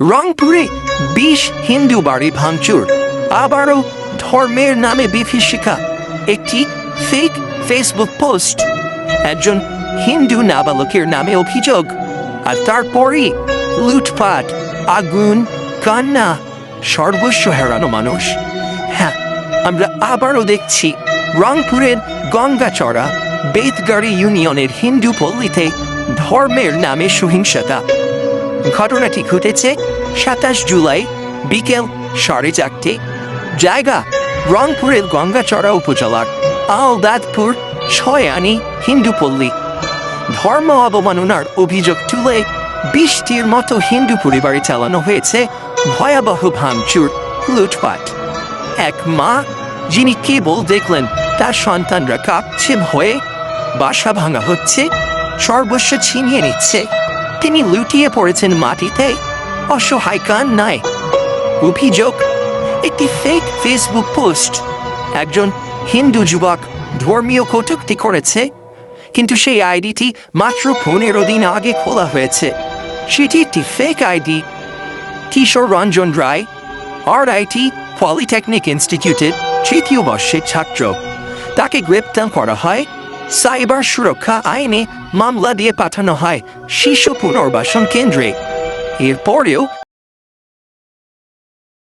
রংপুরে বিশ হিন্দু বাড়ি ভাঙচুর, আবারও ধর্মের নামে বিভীষিকা, একটি ফেক ফেসবুক পোস্ট একজন হিন্দু নাবালকের নামে অভিযোগ, আর তারপরই লুটপাট, আগুন, কান্না, সর্বস্ব হারানো মানুষ। হ্যাঁ আমরা আবারও দেখছি রংপুরের গঙ্গাচড়া, বেতগাড়ি ইউনিয়নের হিন্দু পল্লীতে ধর্মের নামে সহিংসতা। ঘটনাটি ঘটেছে সাতাশ জুলাই বিকেল সাড়ে চারটে। জায়গা, রংপুরের গঙ্গাচড়া উপজেলার আলদাদপুর ছয়ানি হিন্দু পল্লী ধর্ম অবমাননার অভিযোগ তুলে বৃষ্টির মতো হিন্দু পরিবারে চালানো হয়েছে ভয়াবহ ভাঙচুর, লুটপাট। এক মা, যিনি কেবল দেখলেন তার সন্তানরা কাঁপছে, ভয়ে বাসা ভাঙা হচ্ছে, সর্বস্ব ছিনিয়ে নিচ্ছে। তিনি লুটিয়ে পড়েছেন মাটিতে। অসহায় নাই অভিযোগ, একটি ফেক ফেসবুক পোস্ট একজন হিন্দু যুবক ধর্মীয় কটুক্তি করেছে, কিন্তু সেই আইডিটি মাত্র পনেরো দিন আগে খোলা হয়েছে। সেটি একটি ফেক আইডি কিশোর রঞ্জন রায় আর আইটি পলিটেকনিক ইনস্টিটিউটের তৃতীয় বর্ষের ছাত্র। তাকে গ্রেপ্তার করা হয় সাইবার সুরক্ষা আইনে মামলা দিয়ে পাঠানো হয় শিশু পুনর্বাসন কেন্দ্রে। এরপরেও